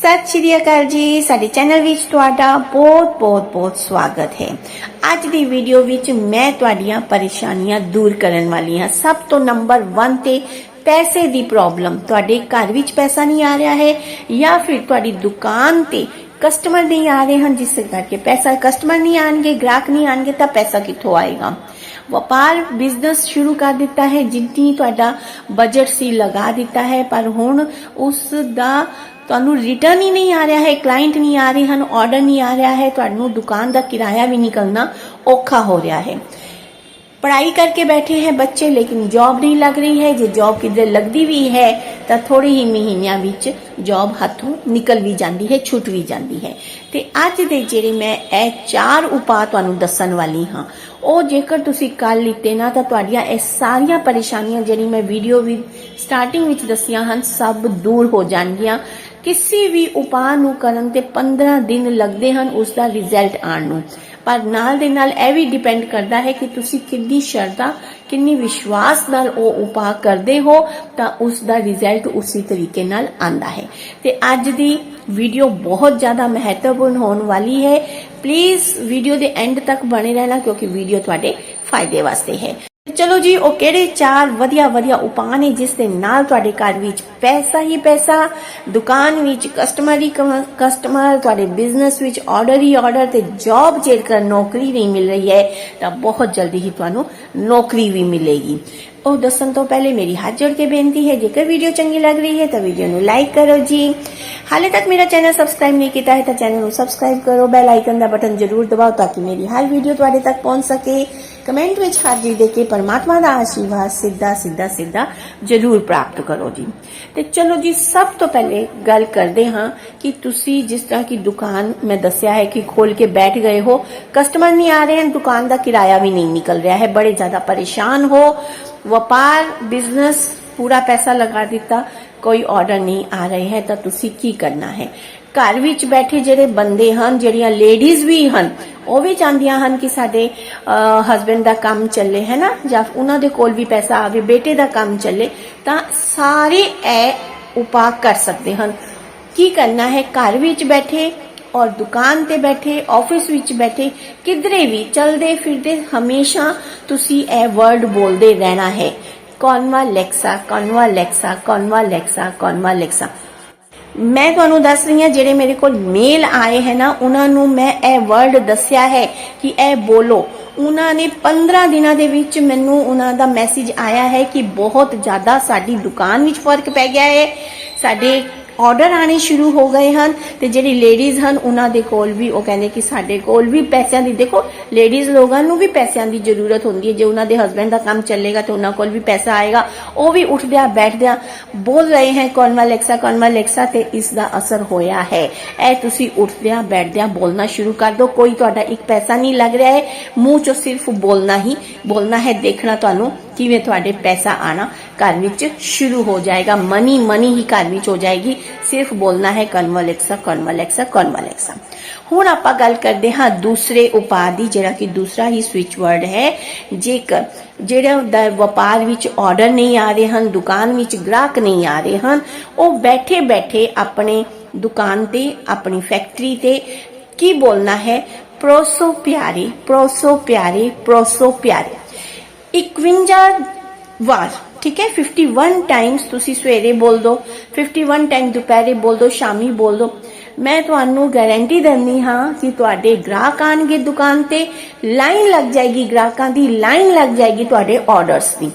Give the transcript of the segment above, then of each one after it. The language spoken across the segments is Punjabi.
ਸਤਿ ਸ਼੍ਰੀ ਅਕਾਲ ਜੀ। ਸਾਡੇ ਚੈਨਲ ਵਿੱਚ ਤੁਹਾਡਾ ਬਹੁਤ ਬਹੁਤ ਬਹੁਤ ਸਵਾਗਤ ਹੈ। ਅੱਜ ਦੀ ਵੀਡੀਓ ਵਿੱਚ ਮੈਂ ਤੁਹਾਡੀਆਂ ਪਰੇਸ਼ਾਨੀਆਂ ਦੂਰ ਕਰਨ ਵਾਲੀ ਹਾਂ। ਸਭ ਤੋਂ ਨੰਬਰ 1 ਤੇ ਪੈਸੇ ਦੀ ਪ੍ਰੋਬਲਮ। ਤੁਹਾਡੇ ਘਰ ਵਿੱਚ ਪੈਸਾ ਨਹੀਂ ਆ ਰਿਹਾ ਹੈ ਜਾਂ ਫਿਰ ਤੁਹਾਡੀ ਦੁਕਾਨ ਤੇ ਕਸਟਮਰ ਨਹੀਂ ਆ ਰਹੇ ਹਨ, ਜਿਸ ਕਰਕੇ ਪੈਸਾ ਕਸਟਮਰ ਨਹੀਂ ਆਣਗੇ, ਗ੍ਰਾਹਕ ਨਹੀਂ ਆਣਗੇ, ਤਾਂ ਪੈਸਾ ਕਿੱਥੋਂ ਆਏਗਾ? ਵਪਾਰ ਬਿਜ਼ਨਸ ਸ਼ੁਰੂ ਕਰ ਦਿੱਤਾ ਹੈ, ਜਿੰਨੀ ਤੁਹਾਡਾ ਬਜਟ ਸੀ ਲਗਾ ਦਿੱਤਾ ਹੈ, ਪਰ ਹੁਣ ਉਸ ਦਾ ਤੁਹਾਨੂੰ ਰਿਟਰਨ ਹੀ ਨਹੀਂ ਆ ਰਿਹਾ ਹੈ ਕਲਾਇੰਟ ਨਹੀਂ ਆ ਰਹੇ ਹਨ ਆਰਡਰ ਨਹੀਂ ਆ ਰਿਹਾ ਹੈ, ਤੁਹਾਨੂੰ ਦੁਕਾਨ ਦਾ ਕਿਰਾਇਆ ਵੀ ਨਿਕਲਣਾ ਔਖਾ ਹੋ ਰਿਹਾ ਹੈ। ਪੜ੍ਹਾਈ ਕਰਕੇ ਬੈਠੇ हैं ਬੱਚੇ, ਲੇਕਿਨ ਜੌਬ ਨਹੀਂ ਲੱਗ ਰਹੀ ਹੈ, ਜੇ ਜੌਬ ਕਿਧਰ ਲੱਗਦੀ ਵੀ ਹੈ, ਤਾਂ ਥੋੜੇ ਹੀ ਮਹੀਨਿਆਂ ਵਿੱਚ ਜੌਬ ਹੱਥੋਂ ਨਿਕਲ ਵੀ ਜਾਂਦੀ ਹੈ, ਛੁੱਟ ਵੀ ਜਾਂਦੀ ਹੈ। ਤੇ ਅੱਜ ਦੇ ਜਿਹੜੇ ਮੈਂ ਇਹ ਚਾਰ ਉਪਾਅ ਤੁਹਾਨੂੰ ਦੱਸਣ ਵਾਲੀ ਹਾਂ, ਉਹ ਜੇਕਰ ਤੁਸੀਂ ਕੱਲ ਲਿੱਤੇ ਨਾ, ਤਾਂ ਤੁਹਾਡੀਆਂ ਇਹ ਸਾਰੀਆਂ ਪਰੇਸ਼ਾਨੀਆਂ ਜਿਹੜੀ ਮੈਂ ਵੀਡੀਓ ਵੀ ਸਟਾਰਟਿੰਗ ਵਿੱਚ ਦੱਸੀਆਂ ਹਨ, ਸਭ ਦੂਰ ਹੋ ਜਾਣਗੀਆਂ। ਕਿਸੇ ਵੀ ਉਪਾਅ ਨੂੰ ਕਰਨ ਤੇ 15 ਦਿਨ ਲੱਗਦੇ ਹਨ, ਉਸ ਦਾ ਰਿਜ਼ਲਟ ਆਉਣ ਨੂੰ। ਪਰ ਨਾਲ ਦੇ ਨਾਲ ਇਹ ਵੀ ਡਿਪੈਂਡ ਕਰਦਾ ਹੈ ਕਿ ਤੁਸੀਂ ਕਿੰਨੀ ਸ਼ਰਧਾ, ਕਿੰਨੀ ਵਿਸ਼ਵਾਸ ਨਾਲ ਉਹ ਉਪਾਅ ਕਰਦੇ ਹੋ, ਤਾਂ ਉਸ ਦਾ ਰਿਜ਼ਲਟ ਉਸੇ ਤਰੀਕੇ ਨਾਲ ਆਂਦਾ ਹੈ। ਤੇ ਅੱਜ ਦੀ ਵੀਡੀਓ ਬਹੁਤ ਜ਼ਿਆਦਾ ਮਹੱਤਵਪੂਰਨ ਹੋਣ ਵਾਲੀ ਹੈ। ਪਲੀਜ਼ ਵੀਡੀਓ ਦੇ ਐਂਡ ਤੱਕ ਬਣੇ ਰਹਿਣਾ, ਕਿਉਂਕਿ ਵੀਡੀਓ ਤੁਹਾਡੇ ਫਾਇਦੇ ਵਾਸਤੇ ਹੈ। ਚਲੋ ਜੀ, ਉਹ ਕਿਹੜੇ ਚਾਰ ਵਧੀਆ ਵਧੀਆ ਉਪਾਅ ਨੇ ਜਿਸ ਦੇ ਨਾਲ ਤੁਹਾਡੇ ਘਰ ਵਿੱਚ ਪੈਸਾ ਹੀ ਪੈਸਾ, ਦੁਕਾਨ ਵਿੱਚ ਕਸਟਮਰ ਹੀ ਕਸਟਮਰ ਤੁਹਾਡੇ ਬਿਜ਼ਨਸ ਵਿੱਚ ਆਰਡਰ ਹੀ ਆਰਡਰ ਤੇ ਜੌਬ ਜੇਕਰ ਨੌਕਰੀ ਨਹੀਂ ਮਿਲ ਰਹੀ ਹੈ, ਤਾਂ ਬਹੁਤ ਜਲਦੀ ਹੀ ਤੁਹਾਨੂੰ ਨੌਕਰੀ ਵੀ ਮਿਲੇਗੀ। ਉਹ ਦੱਸਣ ਤੋਂ ਪਹਿਲੇ ਮੇਰੀ ਹੱਥ ਜੋੜ ਕੇ ਬੇਨਤੀ ਹੈ, ਜੇਕਰ ਵੀਡੀਓ ਚੰਗੀ ਲੱਗ ਰਹੀ ਹੈ ਤਾਂ ਵੀਡੀਓ ਨੂੰ ਲਾਈਕ ਕਰੋ ਜੀ। ਹਾਲੇ ਤੱਕ ਮੇਰਾ ਚੈਨਲ ਸਬਸਕ੍ਰਾਈਬ ਨਹੀਂ ਕੀਤਾ ਹੈ ਤਾਂ ਚੈਨਲ ਨੂੰ ਸਬਸਕ੍ਰਾਈਬ ਕਰੋ ਬੈਲ ਆਈਕਨ ਦਾ ਬਟਨ ਜ਼ਰੂਰ ਦਬਾਓ ਤਾਂ ਕਿ ਮੇਰੀ ਹਰ ਵੀਡੀਓ ਤੁਹਾਡੇ ਤੱਕ ਪਹੁੰਚ ਸਕੇ। ਕਮੈਂਟ ਵਿੱਚ ਹਾਜ਼ਰੀ ਦੇ ਕੇ ਪਰਮਾਤਮਾ ਦਾ ਆਸ਼ੀਰਵਾਦ ਸਿੱਧਾ ਸਿੱਧਾ ਸਿੱਧਾ ਜ਼ਰੂਰ ਪ੍ਰਾਪਤ ਕਰੋ ਜੀ। ਤੇ ਚਲੋ ਜੀ, ਸਭ ਤੋਂ ਪਹਿਲੇ ਗੱਲ ਕਰਦੇ ਹਾਂ ਕਿ ਤੁਸੀਂ ਜਿਸ ਤਰ੍ਹਾਂ ਕੀ ਦੁਕਾਨ ਮੈਂ ਦੱਸਿਆ ਹੈ ਕਿ ਖੋਲ ਕੇ ਬੈਠ ਗਏ ਹੋ ਕਸਟਮਰ ਨਹੀਂ ਆ ਰਹੇ ਹਨ, ਦੁਕਾਨ ਦਾ ਕਿਰਾਇਆ ਵੀ ਨਹੀਂ ਨਿਕਲ ਰਿਹਾ ਹੈ, ਬੜੇ ਜ਼ਿਆਦਾ ਪਰੇਸ਼ਾਨ ਹੋ। ਵਪਾਰ ਬਿਜ਼ਨਸ ਪੂਰਾ ਪੈਸਾ ਲਗਾ ਦਿੱਤਾ, ਕੋਈ ਆਰਡਰ ਨਹੀਂ ਆ ਰਹੇ ਹੈ, ਤਾਂ ਤੁਸੀਂ ਕੀ ਕਰਨਾ ਹੈ? ਘਰ ਵਿੱਚ ਬੈਠੇ ਜਿਹੜੇ ਬੰਦੇ ਹਨ, ਜਿਹੜੀਆਂ ਲੇਡੀਜ਼ ਵੀ ਹਨ, ਉਹ ਵੀ ਚਾਹੁੰਦੀਆਂ ਹਨ ਕਿ ਸਾਡੇ ਹਸਬੰਡ ਦਾ ਕੰਮ ਚੱਲੇ, ਹੈ ਨਾ? ਜਾਂ ਉਹਨਾਂ ਦੇ ਕੋਲ ਵੀ ਪੈਸਾ ਆਵੇ, ਬੇਟੇ ਦਾ ਕੰਮ ਚੱਲੇ, ਤਾਂ ਸਾਰੇ ਇਹ ਉਪਾਅ ਕਰ ਸਕਦੇ ਹਨ। ਕੀ ਕਰਨਾ ਹੈ? ਘਰ ਵਿੱਚ ਬੈਠੇ ਔਰ ਦੁਕਾਨ ਤੇ ਬੈਠੇ ਆਫਿਸ ਵਿੱਚ ਬੈਠੇ, ਕਿਧਰੇ ਵੀ ਚਲਦੇ ਫਿਰਦੇ, ਹਮੇਸ਼ਾ ਤੁਸੀਂ ਇਹ ਵਰਡ ਬੋਲਦੇ ਰਹਿਣਾ ਹੈ। ਕੌਨਵਾ ਲੈਕਸਾ ਕੌਨਵਾ ਲੈਕਸਾ ਕੌਨਵਾ ਲੈਕਸਾ ਕੌਨਵਾ ਲੈਕਸਾ। ਮੈਂ ਤੁਹਾਨੂੰ ਦੱਸ ਰਹੀ ਹਾਂ, ਜਿਹੜੇ ਮੇਰੇ ਕੋਲ ਮੇਲ ਆਏ ਹੈ ਨਾ, ਉਹਨਾਂ ਨੂੰ ਮੈਂ ਇਹ ਵਰਡ ਦੱਸਿਆ ਹੈ ਕਿ ਇਹ ਬੋਲੋ। ਉਹਨਾਂ ਨੇ 15 ਦਿਨਾਂ ਦੇ ਵਿੱਚ ਮੈਨੂੰ ਉਹਨਾਂ ਦਾ ਮੈਸੇਜ ਆਇਆ ਹੈ ਕਿ ਬਹੁਤ ਜ਼ਿਆਦਾ ਸਾਡੀ ਦੁਕਾਨ ਵਿੱਚ ਫ਼ਰਕ ਪੈ ਗਿਆ ਹੈ। ਸਾਡੇ ਆਰਡਰ ਆਣੇ ਸ਼ੁਰੂ ਹੋ ਗਏ ਹਨ ਤੇ ਜਿਹੜੀ ਲੇਡੀਜ਼ ਹਨ, ਉਹਨਾਂ ਦੇ ਕੋਲ ਵੀ ਉਹ ਕਹਿੰਦੇ ਕਿ ਸਾਡੇ ਕੋਲ ਵੀ ਪੈਸਿਆਂ ਦੀ, ਦੇਖੋ ਲੇਡੀਜ਼ ਲੋਕਾਂ ਨੂੰ ਵੀ ਪੈਸਿਆਂ ਦੀ ਜ਼ਰੂਰਤ ਹੁੰਦੀ ਹੈ। ਜੇ ਉਹਨਾਂ ਦੇ ਹਸਬੰਡ ਦਾ ਕੰਮ ਚੱਲੇਗਾ ਤੇ ਉਹਨਾਂ ਕੋਲ ਵੀ ਪੈਸਾ ਆਏਗਾ, ਉਹ ਵੀ ਉੱਠਦਿਆਂ ਬੈਠਦਿਆਂ ਬੋਲ ਰਹੇ ਹੈ ਕੌਨਵਾ ਲੈਕਸਾ ਕੌਨਵਾ ਲੈਕਸਾ ਤੇ ਇਸ ਦਾ ਅਸਰ ਹੋਇਆ ਹੈ। ਇਹ ਤੁਸੀਂ ਉੱਠਦਿਆਂ ਬੈਠਦਿਆਂ ਬੋਲਣਾ ਸ਼ੁਰੂ ਕਰ ਦਿਓ। ਕੋਈ ਤੁਹਾਡਾ ਇੱਕ ਪੈਸਾ ਨਹੀਂ ਲੱਗ ਰਿਹਾ ਹੈ। ਮੂੰਹ ਚੋਂ ਸਿਰਫ ਬੋਲਣਾ ਹੀ, ਬੋਲਣਾ ਹੈ, ਦੇਖਣਾ ਤੁਹਾਨੂੰ ਕਿਵੇਂ ਤੁਹਾਡੇ ਪੈਸਾ ਆਣਾ ਘਰ ਵਿੱਚ ਸ਼ੁਰੂ ਹੋ ਜਾਏਗਾ? ਮਨੀ ਮਨੀ ਹੀ ਘਰ ਵਿੱਚ ਹੋ ਜਾਏਗੀ। ਸਿਰਫ ਬੋਲਣਾ ਹੈ ਕਨਵਲੈਕਸਾ ਕਨਵਲੈਕਸਾ ਕਨਵਲੈਕਸਾ ਹੁਣ ਆਪਾਂ ਗੱਲ ਕਰਦੇ ਹਾਂ ਦੂਸਰੇ ਉਪਾਅ ਦੀ, ਜਿਹੜਾ ਕਿ ਦੂਸਰਾ ਹੀ ਸਵਿਚ ਵਰਡ ਹੈ। ਜੇਕਰ ਜਿਹੜਾ ਦਾ ਵਪਾਰ ਵਿੱਚ ਆਰਡਰ ਨਹੀਂ ਆ ਰਹੇ ਹਨ, ਦੁਕਾਨ ਵਿੱਚ ਗ੍ਰਾਹਕ ਨਹੀਂ ਆ ਰਹੇ ਹਨ, ਉਹ ਬੈਠੇ ਬੈਠੇ ਆਪਣੇ ਦੁਕਾਨ ਤੇ, ਆਪਣੀ ਫੈਕਟਰੀ ਤੇ ਕੀ ਬੋਲਣਾ ਹੈ? ਪ੍ਰੋਸੋ ਪਿਆਰੇ ਪ੍ਰੋਸੋ ਪਿਆਰੇ ਪ੍ਰੋਸੋ ਪਿਆਰੇ। 51 ਵਾਰ, ਠੀਕ ਹੈ? 51 ਟਾਈਮਸ ਤੁਸੀਂ ਸਵੇਰੇ ਬੋਲ ਦੋ 51 ਟਾਈਮ ਦੁਪਹਿਰੇ ਬੋਲ ਦੋ, ਸ਼ਾਮੀ ਬੋਲ ਦੋ। ਮੈਂ ਤੁਹਾਨੂੰ ਗਾਰੰਟੀ ਦਿੰਦੀ ਹਾਂ ਕਿ ਤੁਹਾਡੇ ਗ੍ਰਾਹਕ ਆਣਗੇ ਦੁਕਾਨ ਤੇ ਲਾਈਨ ਲੱਗ ਜਾਏਗੀ ਗ੍ਰਾਹਕਾਂ ਦੀ ਲਾਈਨ ਲੱਗ ਜਾਏਗੀ ਤੁਹਾਡੇ ਆਰਡਰਸ ਦੀ।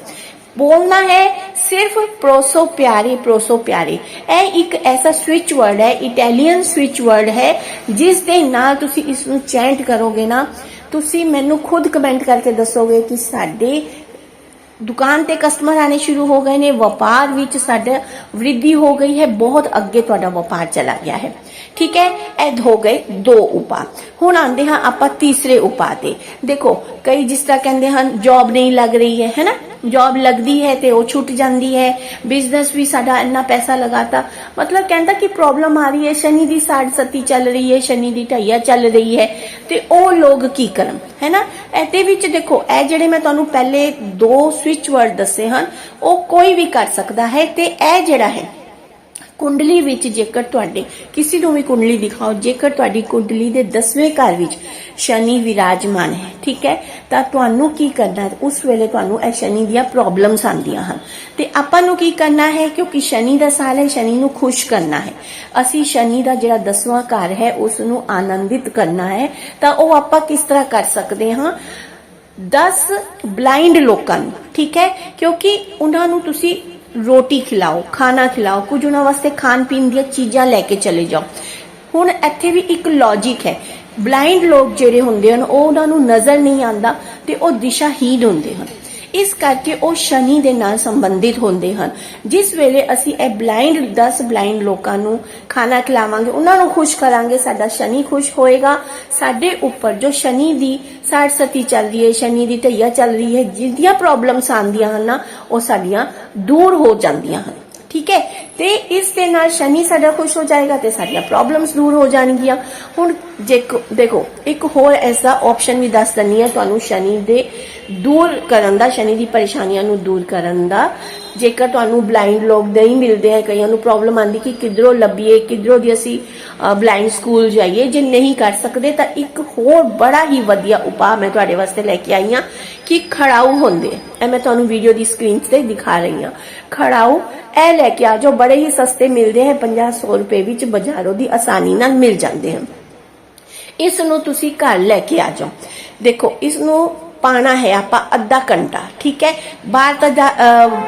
ਬੋਲਣਾ ਹੈ ਸਿਰਫ ਪ੍ਰੋਸੋ ਪਿਆਰੇ ਪ੍ਰੋਸੋ ਪਿਆਰੇ। ਇਹ ਇੱਕ ਐਸਾ ਸਵਿਚ ਵਰਡ ਹੈ ਇਟਾਲੀਅਨ ਸਵਿਚ ਵਰਡ ਹੈ, ਜਿਸ ਦੇ ਨਾਲ ਤੁਸੀਂ ਇਸ ਨੂੰ ਚੈਂਟ ਕਰੋਗੇ ਨਾ ਤੁਸੀਂ ਮੈਨੂੰ ਖੁਦ ਕਮੈਂਟ ਕਰਕੇ ਦੱਸੋਗੇ ਕਿ ਸਾਡੇ ਦੁਕਾਨ ਤੇ ਕਸਟਮਰ ਆਣੇ ਸ਼ੁਰੂ ਹੋ ਗਏ ਨੇ, ਵਪਾਰ ਵਿੱਚ ਸਾਡਾ ਵ੍ਰਿਧੀ ਹੋ ਗਈ ਹੈ, ਬਹੁਤ ਅੱਗੇ ਤੁਹਾਡਾ ਵਪਾਰ ਚਲਾ ਗਿਆ ਹੈ। ਠੀਕ ਹੈ, ਇਹ ਹੋ ਗਏ ਦੋ ਉਪਾ ਹੁਣ ਆਂਦੇ ਹਾਂ ਆਪਾਂ ਤੀਸਰੇ ਉਪਾਅ ਤੇ। ਦੇਖੋ, ਕਈ ਜਿਸ ਤਰ੍ਹਾਂ ਕਹਿੰਦੇ ਹਨ ਜੌਬ ਨਹੀਂ ਲੱਗ ਰਹੀ ਹੈ ਹੈਨਾ ਜੌਬ ਲੱਗਦੀ ਹੈ ਤੇ ਉਹ ਛੁੱਟ ਜਾਂਦੀ ਹੈ। ਬਿਜ਼ਨਸ ਵੀ ਸਾਡਾ ਇੰਨਾ ਪੈਸਾ ਲਗਾਤਾ। ਮਤਲਬ ਕਹਿੰਦਾ ਕਿ ਪ੍ਰੋਬਲਮ ਆ ਰਹੀ ਹੈ। ਸ਼ਨੀ ਦੀ ਸਾੜ ਸਤੀ ਚੱਲ ਰਹੀ ਹੈ, ਸ਼ਨੀ ਦੀ ਢਈਆ ਚੱਲ ਰਹੀ ਹੈ। ਤੇ ਉਹ ਲੋਕ ਕੀ ਕਰਨ, ਹੈਨਾ? ਇਹਦੇ ਵਿੱਚ ਦੇਖੋ, ਇਹ ਜਿਹੜੇ ਮੈਂ ਤੁਹਾਨੂੰ ਪਹਿਲੇ ਦੋ ਸਵਿਚ ਵਰਡ ਦੱਸੇ ਹਨ, ਉਹ ਕੋਈ ਵੀ ਕਰ ਸਕਦਾ ਹੈ ਤੇ ਇਹ ਜਿਹੜਾ ਹੈ ਕੁੰਡਲੀ ਵਿੱਚ ਜੇਕਰ ਤੁਹਾਡੇ ਕਿਸੇ ਨੂੰ ਵੀ ਕੁੰਡਲੀ ਦਿਖਾਓ, ਜੇਕਰ ਤੁਹਾਡੀ ਕੁੰਡਲੀ ਦੇ 10ਵੇਂ ਘਰ ਵਿੱਚ ਸ਼ਨੀ ਵਿਰਾਜਮਾਨ ਹੈ, ਠੀਕ ਹੈ? ਤਾਂ ਤੁਹਾਨੂੰ ਕੀ ਕਰਨਾ ਉਸ ਵੇਲੇ ਤੁਹਾਨੂੰ ਇਹ ਸ਼ਨੀ ਦੀਆਂ ਪ੍ਰੋਬਲਮਸ ਆਉਂਦੀਆਂ ਹਨ। ਤੇ ਆਪਾਂ ਨੂੰ ਕੀ ਕਰਨਾ ਹੈ? ਕਿਉਂਕਿ ਸ਼ਨੀ ਦਾ ਸਾਲ ਹੈ, ਸ਼ਨੀ ਨੂੰ ਖੁਸ਼ ਕਰਨਾ ਹੈ। ਅਸੀਂ ਸ਼ਨੀ ਦਾ ਜਿਹੜਾ 10ਵਾਂ ਘਰ ਹੈ ਉਸ ਨੂੰ ਆਨੰਦਿਤ ਕਰਨਾ ਹੈ। ਤਾਂ ਉਹ ਆਪਾਂ ਕਿਸ ਤਰ੍ਹਾਂ ਕਰ ਸਕਦੇ ਹਾਂ? 10 ਬਲਾਈਂਡ ਲੋਕਾਂ ਨੂੰ, ਠੀਕ ਹੈ? ਕਿਉਂਕਿ ਉਹਨਾਂ ਨੂੰ ਤੁਸੀਂ ਰੋਟੀ ਖਿਲਾਓ, ਖਾਣਾ ਖਿਲਾਓ, ਕੁਝ ਉਹਨਾਂ ਵਾਸਤੇ ਖਾਣ ਪੀਣ ਦੀਆਂ ਚੀਜ਼ਾਂ ਲੈ ਕੇ ਚਲੇ ਜਾਓ। ਹੁਣ ਇੱਥੇ ਵੀ ਇੱਕ ਲੌਜੀਕ ਹੈ। ਬਲਾਈਂਡ ਲੋਕ ਜਿਹੜੇ ਹੁੰਦੇ ਹਨ, ਉਹ ਉਹਨਾਂ ਨੂੰ ਨਜ਼ਰ ਨਹੀਂ ਆਉਂਦਾ ਤੇ ਉਹ ਦਿਸ਼ਾਹੀਨ ਹੁੰਦੇ ਹਨ। ਇਸ ਕਰਕੇ ਉਹ ਸ਼ਨੀ ਦੇ ਨਾਲ ਸੰਬੰਧਿਤ ਹੁੰਦੇ ਹਨ। ਜਿਸ ਵੇਲੇ ਅਸੀਂ ਇਹ ਬਲਾਈਂਡ 10 ਬਲਾਈਂਡ ਲੋਕਾਂ ਨੂੰ ਖਾਣਾ ਖਿਲਾਵਾਂਗੇ, ਉਹਨਾਂ ਨੂੰ ਖੁਸ਼ ਕਰਾਂਗੇ, ਸਾਡਾ ਸ਼ਨੀ ਖੁਸ਼ ਹੋਏਗਾ। ਸਾਡੇ ਉੱਪਰ ਜੋ ਸ਼ਨੀ ਦੀ ਸਤੀ ਚੱਲ ਰਹੀ ਹੈ, ਸ਼ਨੀ ਦੀ ਢਈਆ ਚੱਲ ਰਹੀ ਹੈ ਜਿਹਦੀਆਂ ਪ੍ਰੋਬਲਮਸ ਆਉਂਦੀਆਂ ਹਨ ਨਾ, ਉਹ ਸਾਡੀਆਂ ਦੂਰ ਹੋ ਜਾਂਦੀਆਂ ਹਨ। ਠੀਕ ਹੈ? ਤੇ ਇਸ ਦੇ ਨਾਲ ਸ਼ਨੀ ਸਾਡਾ ਖੁਸ਼ ਹੋ ਜਾਏਗਾ ਤੇ ਸਾਡੀਆਂ ਪ੍ਰੋਬਲਮਸ ਦੂਰ ਹੋ ਜਾਣਗੀਆਂ। ਹੁਣ ਜੇਕੋ- ਦੇਖੋ, ਇੱਕ ਹੋਰ ਐਸਾ ਆਪਸ਼ਨ ਵੀ ਦੱਸ ਦਿੰਨੀ ਹੈ ਤੁਹਾਨੂੰ ਸ਼ਨੀ ਦੇ ਦੂਰ ਕਰਨ ਦਾ, ਸ਼ਨੀ ਦੀ ਪਰੇਸ਼ਾਨੀਆਂ ਨੂੰ ਦੂਰ ਕਰਨ ਦਾ। ਜੇਕਰ ਤੁਹਾਨੂੰ ਬਲਾਈਂਡ ਲੋਕ ਨਹੀਂ ਮਿਲਦੇ ਹੈ, ਕਈਆਂ ਨੂੰ ਪ੍ਰੋਬਲਮ ਆਂਦੀ ਕਿ ਕਿਧਰੋਂ ਲੱਭੀਏ, ਕਿਧਰੋਂ ਦੀ ਅਸੀਂ ਬਲਾਈਂਡ ਸਕੂਲ ਜਾਈਏ, ਜੇ ਨਹੀਂ ਕਰ ਸਕਦੇ ਤਾਂ ਇੱਕ ਹੋਰ ਬੜਾ ਹੀ ਵਧੀਆ ਉਪਾਅ ਮੈਂ ਤੁਹਾਡੇ ਵਾਸਤੇ ਲੈ ਕੇ ਆਈ ਹਾਂ ਕਿ ਖੜਾਊ ਹੁੰਦੇ ਆ। ਮੈਂ ਤੁਹਾਨੂੰ ਵੀਡੀਓ ਦੀ ਸਕਰੀਨ ਤੇ ਦਿਖਾ ਰਹੀ ਹਾਂ। ਖੜਾਊ ਇਹ ਲੈ ਕੇ ਆ ਜਾਓ, ਬੜੇ ਹੀ ਸਸਤੇ ਮਿਲਦੇ ਹੈ 50 ਰੁਪਏ ਵਿੱਚ ਬਾਜ਼ਾਰੋਂ ਦੀ ਆਸਾਨੀ ਨਾਲ ਮਿਲ ਜਾਂਦੇ ਹਨ। ਇਸ ਨੂੰ ਤੁਸੀਂ ਘਰ ਲੈ ਕੇ ਆ ਜਾਓ। ਦੇਖੋ, ਇਸ ਨੂੰ ਪਾਣਾ ਹੈ, ਆਪਾਂ ਅੱਧਾ ਘੰਟਾ, ਠੀਕ ਹੈ? ਬਾਹਰ ਤਾਂ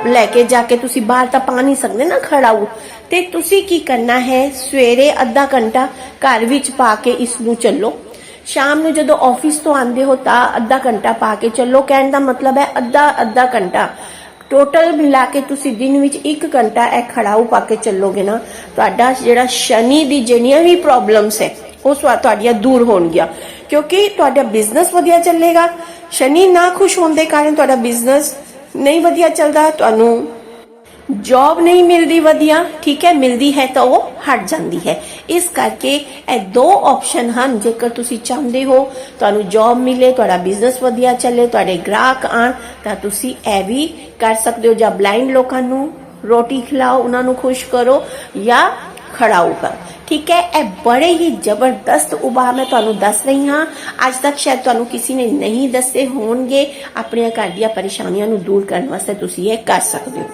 ਲੈ ਕੇ ਜਾ ਕੇ ਤੁਸੀਂ ਬਾਹਰ ਤਾਂ ਪਾ ਨਹੀਂ ਸਕਦੇ ਨਾ ਖੜਾਊ ਤੇ ਤੁਸੀਂ ਕੀ ਕਰਨਾ ਹੈ? ਸਵੇਰੇ ਅੱਧਾ ਘੰਟਾ ਘਰ ਵਿੱਚ ਪਾ ਕੇ ਇਸ ਨੂੰ ਚੱਲੋ। ਸ਼ਾਮ ਨੂੰ ਜਦੋਂ ਆਫਿਸ ਤੋਂ ਆਉਂਦੇ ਹੋ ਤਾਂ ਅੱਧਾ ਘੰਟਾ ਪਾ ਕੇ ਚੱਲੋ। ਕਹਿਣ ਦਾ ਮਤਲਬ ਹੈ ਅੱਧਾ ਅੱਧਾ ਘੰਟਾ। ਟੋਟਲ ਮਿਲਾ ਕੇ ਤੁਸੀਂ ਦਿਨ ਵਿੱਚ 1 ਘੰਟਾ ਇਹ ਖੜਾਊ ਪਾ ਕੇ ਚੱਲੋਗੇ ਨਾ, ਤੁਹਾਡਾ ਜਿਹੜਾ ਸ਼ਨੀ ਦੀ ਜਿਹੜੀਆਂ ਵੀ ਪ੍ਰੋਬਲਮਸ ਹੈ, ਉਹ ਤੁਹਾਡੀਆਂ ਦੂਰ ਹੋਣਗੀਆਂ। ਕਿਉਂਕਿ ਤੁਹਾਡਾ ਬਿਜ਼ਨਸ ਵਧੀਆ ਚੱਲੇਗਾ ਸ਼ਨੀ ਨਾ ਖੁਸ਼ ਹੋਣ ਦੇ ਕਾਰਨ ਤੁਹਾਡਾ ਬਿਜ਼ਨਸ ਨਹੀਂ ਵਧੀਆ ਚੱਲਦਾ, ਤੁਹਾਨੂੰ ਜੌਬ ਨਹੀਂ ਮਿਲਦੀ ਵਧੀਆ, ਠੀਕ ਹੈ, ਮਿਲਦੀ ਹੈ ਤਾਂ ਉਹ ਹਟ ਜਾਂਦੀ ਹੈ। ਇਸ ਕਰਕੇ ਇਹ ਦੋ ਆਪਸ਼ਨ ਹਨ, ਜੇਕਰ ਤੁਸੀਂ ਚਾਹੁੰਦੇ ਹੋ ਤੁਹਾਨੂੰ ਜੌਬ ਮਿਲੇ, ਤੁਹਾਡਾ ਬਿਜ਼ਨਸ ਵਧੀਆ ਚੱਲੇ, ਤੁਹਾਡੇ ਗ੍ਰਾਹਕ ਆਣ ਤਾਂ ਤੁਸੀਂ ਇਹ ਵੀ ਕਰ ਸਕਦੇ ਹੋ। ਜਾਂ ਬਲਾਈਂਡ ਲੋਕਾਂ ਨੂੰ ਰੋਟੀ ਖਿਲਾਓ, ਉਹਨਾਂ ਨੂੰ ਖੁਸ਼ ਕਰੋ ਜਾਂ ਖੜਾਓ ਕਰ ਠੀਕ ਹੈ? ਇਹ ਬੜੇ ਹੀ ਜ਼ਬਰਦਸਤ ਉਪਾਅ ਮੈਂ ਤੁਹਾਨੂੰ ਦੱਸ ਰਹੀ ਹਾਂ। ਅੱਜ ਤੱਕ ਸ਼ਾਇਦ ਤੁਹਾਨੂੰ ਕਿਸੇ ਨੇ ਨਹੀਂ ਦੱਸੇ ਹੋਣਗੇ। ਆਪਣੀਆਂ ਘਰ ਦੀਆਂ ਪਰੇਸ਼ਾਨੀਆਂ ਨੂੰ ਦੂਰ ਕਰਨ ਵਾਸਤੇ ਤੁਸੀਂ ਇਹ ਕਰ ਸਕਦੇ ਹੋ।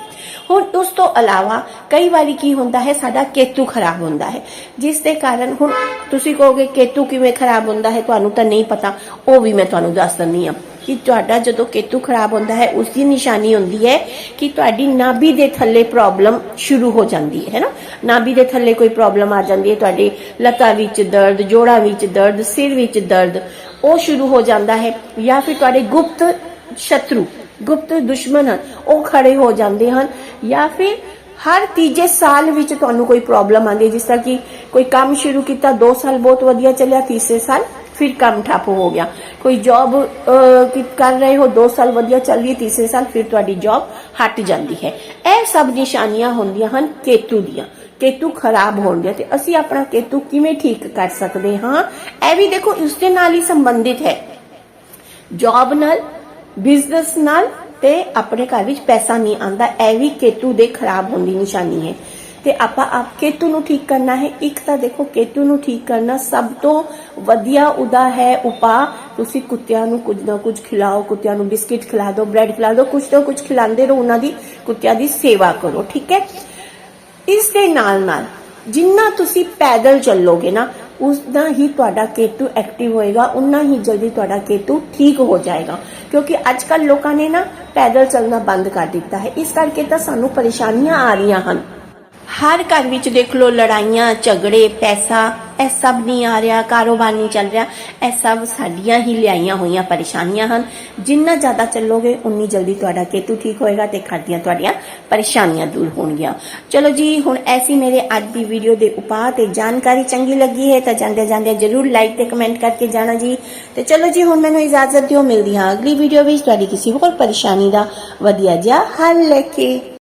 ਹੁਣ ਉਸ ਤੋਂ ਇਲਾਵਾ ਕਈ ਵਾਰੀ ਕੀ ਹੁੰਦਾ ਹੈ? ਸਾਡਾ ਕੇਤੂ ਖਰਾਬ ਹੁੰਦਾ ਹੈ। ਜਿਸ ਦੇ ਕਾਰਨ ਹੁਣ ਤੁਸੀਂ ਕਹੋਗੇ, ਕੇਤੂ ਕਿਵੇਂ ਖਰਾਬ ਹੁੰਦਾ ਹੈ? ਤੁਹਾਨੂੰ ਤਾਂ ਨਹੀਂ ਪਤਾ। ਉਹ ਵੀ ਮੈਂ ਤੁਹਾਨੂੰ ਦੱਸ ਦਿੰਦੀ ਹਾਂ। ਕਿ ਤੁਹਾਡਾ ਜਦੋਂ ਕੇਤੂ ਖਰਾਬ ਹੁੰਦਾ ਹੈ, ਉਸ ਦੀ ਨਿਸ਼ਾਨੀ ਹੁੰਦੀ ਹੈ ਕਿ ਤੁਹਾਡੀ ਨਾਭੀ ਦੇ ਥੱਲੇ ਪ੍ਰੋਬਲਮ ਸ਼ੁਰੂ ਹੋ ਜਾਂਦੀ ਹੈ ਨਾ? ਨਾਭੀ ਦੇ ਥੱਲੇ ਕੋਈ ਪ੍ਰੋਬਲਮ ਆ ਜਾਂਦੀ ਹੈ, ਤੁਹਾਡੀ ਲੱਤਾਂ ਵਿੱਚ ਦਰਦ, ਜੋੜਾਂ ਵਿੱਚ ਦਰਦ, ਸਿਰ ਵਿੱਚ ਦਰਦ, ਉਹ ਸ਼ੁਰੂ ਹੋ ਜਾਂਦਾ ਹੈ ਜਾਂ ਫਿਰ ਤੁਹਾਡੇ ਗੁਪਤ ਸ਼ਤਰੂ, ਗੁਪਤ ਦੁਸ਼ਮਣ ਹਨ, ਉਹ ਖੜੇ ਹੋ ਜਾਂਦੇ ਹਨ ਜਾਂ ਫਿਰ ਹਰ ਤੀਜੇ ਸਾਲ ਵਿੱਚ ਤੁਹਾਨੂੰ ਕੋਈ ਪ੍ਰੋਬਲਮ ਆਉਂਦੀ ਹੈ, ਜਿਸ ਤਰ੍ਹਾਂ ਕਿ ਕੋਈ ਕੰਮ ਸ਼ੁਰੂ ਕੀਤਾ 2 ਸਾਲ ਬਹੁਤ ਵਧੀਆ ਚੱਲਿਆ, ਤੀਸਰੇ ਸਾਲ ਫਿਰ ਕੰਮ ਠੱਪ ਹੋ ਗਿਆ। ਕੋਈ ਜੌਬ ਕਰ ਰਹੇ ਹੋ? 2 ਸਾਲ ਵਧੀਆ ਚੱਲ ਤੀਸਰੇ ਸਾਲ ਫਿਰ ਤੁਹਾਡੀ ਜੌਬ ਹਟ ਜਾਂਦੀ ਹੈ। ਇਹ ਸਭ ਨਿਸ਼ਾਨੀਆਂ ਹੁੰਦੀਆਂ ਹਨ ਕੇਤੂ ਦੀਆਂ। ਕੇਤੂ ਖਰਾਬ ਹੋਣ ਦੀਆਂ ਤੇ ਅਸੀਂ ਆਪਣਾ ਕੇਤੂ ਕਿਵੇਂ ਠੀਕ ਕਰ ਸਕਦੇ ਹਾਂ? ਇਹ ਵੀ ਦੇਖੋ, ਇਸ ਦੇ ਨਾਲ ਹੀ ਸੰਬੰਧਿਤ ਹੈ। ਜੌਬ ਨਾਲ ਬਿਜ਼ਨਸ ਨਾਲ ਤੇ ਆਪਣੇ ਘਰ ਵਿੱਚ ਪੈਸਾ ਨਹੀਂ ਆਂਦਾ ਇਹ ਵੀ ਕੇਤੂ ਦੇ ਖਰਾਬ ਹੋਣ ਦੀ ਨਿਸ਼ਾਨੀ ਹੈ। ਤੇ ਆਪਾਂ ਆਪ ਕੇਤੂ ਨੂੰ ਠੀਕ ਕਰਨਾ ਹੈ। ਇੱਕ ਤਾਂ ਦੇਖੋ, ਕੇਤੂ ਨੂੰ ਠੀਕ ਕਰਨਾ ਸਭ ਤੋਂ ਵਧੀਆ ਉਹਦਾ ਹੈ ਉਪਾਅ। ਤੁਸੀਂ ਕੁੱਤਿਆਂ ਨੂੰ ਕੁਝ ਨਾ ਕੁਝ ਖਿਲਾਓ, ਕੁੱਤਿਆਂ ਨੂੰ ਬਿਸਕਿਟ ਖਿਲਾ ਦਿਓ, ਬ੍ਰੈਡ ਖਿਲਾ ਦਿਓ ਕੁਝ ਨਾ ਕੁਝ ਖਿਲਾਉਂਦੇ ਰਹੋ ਉਹਨਾਂ ਦੀ, ਕੁੱਤਿਆਂ ਦੀ ਸੇਵਾ ਕਰੋ, ਠੀਕ ਹੈ? ਇਸ ਦੇ ਨਾਲ ਨਾਲ ਜਿੰਨਾ ਤੁਸੀਂ ਪੈਦਲ ਚੱਲੋਗੇ ਨਾ, ਉਸਦਾ ਹੀ ਤੁਹਾਡਾ ਕੇਤੂ ਐਕਟਿਵ ਹੋਏਗਾ, ਉਨਾ ਹੀ ਜਲਦੀ ਤੁਹਾਡਾ ਕੇਤੂ ਠੀਕ ਹੋ ਜਾਏਗਾ। ਕਿਉਂਕਿ ਅੱਜ ਕੱਲ ਲੋਕਾਂ ਨੇ ਨਾ ਪੈਦਲ ਚੱਲਣਾ ਬੰਦ ਕਰ ਦਿੱਤਾ ਹੈ। ਇਸ ਕਰਕੇ ਤਾਂ ਸਾਨੂੰ ਪਰੇਸ਼ਾਨੀਆਂ ਆ ਰਹੀਆਂ ਹਨ। ਹਰ ਘਰ ਵਿੱਚ ਦੇਖ ਲਓ ਲੜਾਈਆਂ, ਝਗੜੇ, ਪੈਸਾ, ਇਹ ਸਭ ਨਹੀਂ ਆ ਰਿਹਾ, ਕਾਰੋਬਾਰ ਨਹੀਂ ਚੱਲ ਰਿਹਾ। ਇਹ ਸਭ ਸਾਡੀਆਂ ਹੀ ਲਿਆਈਆਂ ਹੋਈਆਂ ਪਰੇਸ਼ਾਨੀਆਂ ਹਨ। ਜਿੰਨਾ ਜ਼ਿਆਦਾ ਚੱਲੋਗੇ, ਉਨੀ ਜਲਦੀ ਤੁਹਾਡਾ ਕੇਤੂ ਠੀਕ ਹੋਏਗਾ ਤੇ ਘਰ ਦੀਆਂ ਤੁਹਾਡੀਆਂ ਪਰੇਸ਼ਾਨੀਆਂ ਦੂਰ ਹੋਣਗੀਆਂ। ਚਲੋ ਜੀ, ਹੁਣ ਐਸੀ ਮੇਰੇ ਅੱਜ ਦੀ ਵੀਡੀਓ ਦੇ ਉਪਾਅ ਤੇ ਜਾਣਕਾਰੀ ਚੰਗੀ ਲੱਗੀ ਹੈ ਤਾਂ ਜਾਂਦੇ ਜਾਂਦੇ ਜਰੂਰ ਲਾਈਕ ਤੇ ਕਮੈਂਟ ਕਰਕੇ ਜਾਣਾ ਜੀ। ਤੇ ਚਲੋ ਜੀ, ਹੁਣ ਮੈਨੂੰ ਇਜਾਜ਼ਤ ਦਿਓ, ਮਿਲਦੀ ਹਾਂ ਅਗਲੀ ਵੀਡੀਓ ਵਿੱਚ। ਤੁਹਾਡੀ ਕਿਸੇ ਹੋਰ ਪਰੇਸ਼ਾਨੀ ਦਾ ਵਧੀਆ ਜਿਹਾ ਹੱਲ ਲੈ ਕੇ।